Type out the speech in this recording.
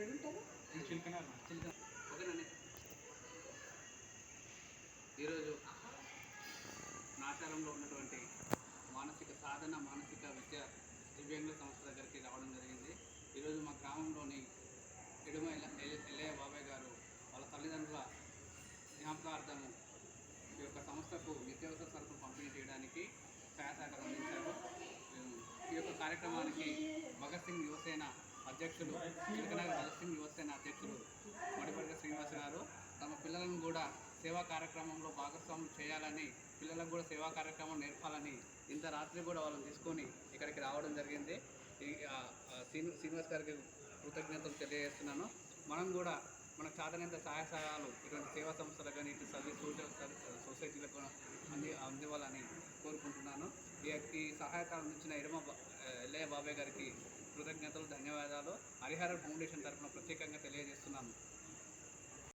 ఎక్కడుంటారు ఈరోజు నాచారంలో ఉన్నటువంటి మానసిక సాధన మానసిక విద్య దివ్యాంగుల సంస్థ దగ్గరికి రావడం జరిగింది. ఈరోజు మా గ్రామంలోని ఎడుమ ఎల్లయ్య బాబాయ్ గారు వాళ్ళ తల్లిదండ్రుల జ్ఞాపకార్థము ఈ యొక్క సంస్థకు నిత్యావసర సరుకులు పంపిణీ చేయడానికి సహాయసహకారం అందించారు. ఈ యొక్క కార్యక్రమానికి భగత్ సింగ్ యువసేన అధ్యక్షులు చిలకనగర్ భగత్ యువసేన అధ్యక్షులు మడిపల్లి శ్రీనివాస్ గారు తమ పిల్లలను కూడా సేవా కార్యక్రమంలో భాగస్వాములు చేయాలని పిల్లలకు కూడా సేవా కార్యక్రమం నేర్పాలని ఇంత రాత్రి కూడా వాళ్ళని తీసుకొని ఇక్కడికి రావడం జరిగింది. ఈ శ్రీనివాస్ గారికి కృతజ్ఞతలు తెలియజేస్తున్నాను. మనం కూడా మన చాదనంత సహాయ సహాయాలు ఇటువంటి సేవా సంస్థలకు కానీ ఇటు సర్వీస్ సోషల్ సర్వీస్ సొసైటీలకు అంది అందివ్వాలని కోరుకుంటున్నాను. ఈ ఈ సహాయకాలు అందించిన ఎడమ ఎల్లయ్య బాబాయ్ గారికి కృతజ్ఞతలు ధన్యవాదాలు. हरिहर फौंडेशन तरफ़ प्रत्येक